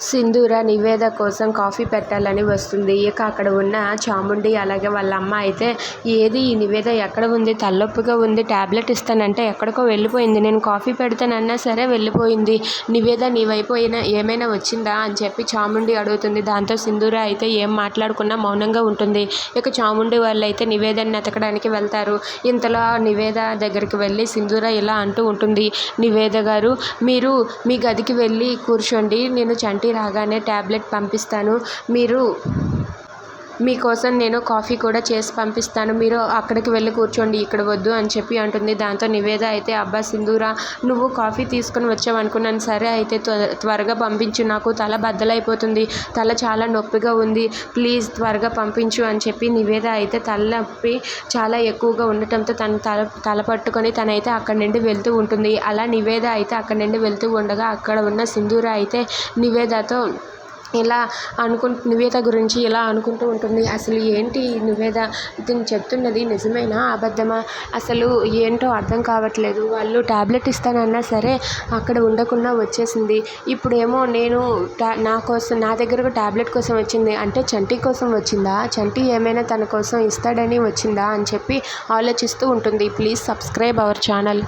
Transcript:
సింధూర నివేద కోసం కాఫీ పెట్టాలని వస్తుంది. ఇక అక్కడ ఉన్న చాముండి అలాగే వాళ్ళ అమ్మ అయితే ఏది? ఈ నివేద ఎక్కడ ఉంది? తలనొప్పిగా ఉంది. ట్యాబ్లెట్ ఇస్తానంటే ఎక్కడికో వెళ్ళిపోయింది. నేను కాఫీ పెడతానన్నా సరే వెళ్ళిపోయింది. నివేద నీ వైపు అయినా ఏమైనా వచ్చిందా? అని చెప్పి చాముండి అడుగుతుంది. దాంతో సింధూర అయితే ఏం మాట్లాడుకున్నా మౌనంగా ఉంటుంది. ఇక చాముండి వాళ్ళు అయితే నివేదని ఎతకడానికి వెళ్తారు. ఇంతలో నివేద దగ్గరికి వెళ్ళి సింధూర ఇలా అంటూ ఉంటుంది. నివేద గారు మీరు మీ గదికి వెళ్ళి కూర్చోండి. నేను చంటి రాగానే ట్యాబ్లెట్ పంపిస్తాను. మీరు మీకోసం నేను కాఫీ కూడా చేసి పంపిస్తాను. మీరు అక్కడికి వెళ్ళి కూర్చోండి ఇక్కడ వద్దు అని చెప్పి అంటుంది. దాంతో నివేద అయితే అబ్బా సింధూరా నువ్వు కాఫీ తీసుకొని వచ్చావు అనుకున్నాను. సరే అయితే త్వ- త్వరగా పంపించు. నాకు తల బద్దలైపోతుంది. తల చాలా నొప్పిగా ఉంది. ప్లీజ్ త్వరగా పంపించు అని చెప్పి నివేద అయితే తలనొప్పి చాలా ఎక్కువగా ఉండటంతో తన తల తల పట్టుకొని తనైతే అక్కడి నుండి వెళ్తూ ఉంటుంది. అలా నివేద అయితే అక్కడి నుండి వెళ్తూ ఉండగా అక్కడ ఉన్న సింధూర అయితే నివేదతో ఇలా అనుకుంటు నివేద గురించి ఇలా అనుకుంటూ ఉంటుంది. అసలు ఏంటి నివేద? ఇతను చెప్తున్నది నిజమేనా? అబద్ధమా? అసలు ఏంటో అర్థం కావట్లేదు. వాళ్ళు టాబ్లెట్ ఇస్తానన్నా సరే అక్కడ ఉండకుండా వచ్చేసింది. ఇప్పుడేమో నేను టా నా కోసం నా దగ్గరకు టాబ్లెట్ కోసం వచ్చింది. అంటే చంటి కోసం వచ్చిందా? చంటి ఏమైనా తన కోసం ఇస్తాడని వచ్చిందా? అని చెప్పి ఆలోచిస్తూ ఉంటుంది. Please subscribe our channel.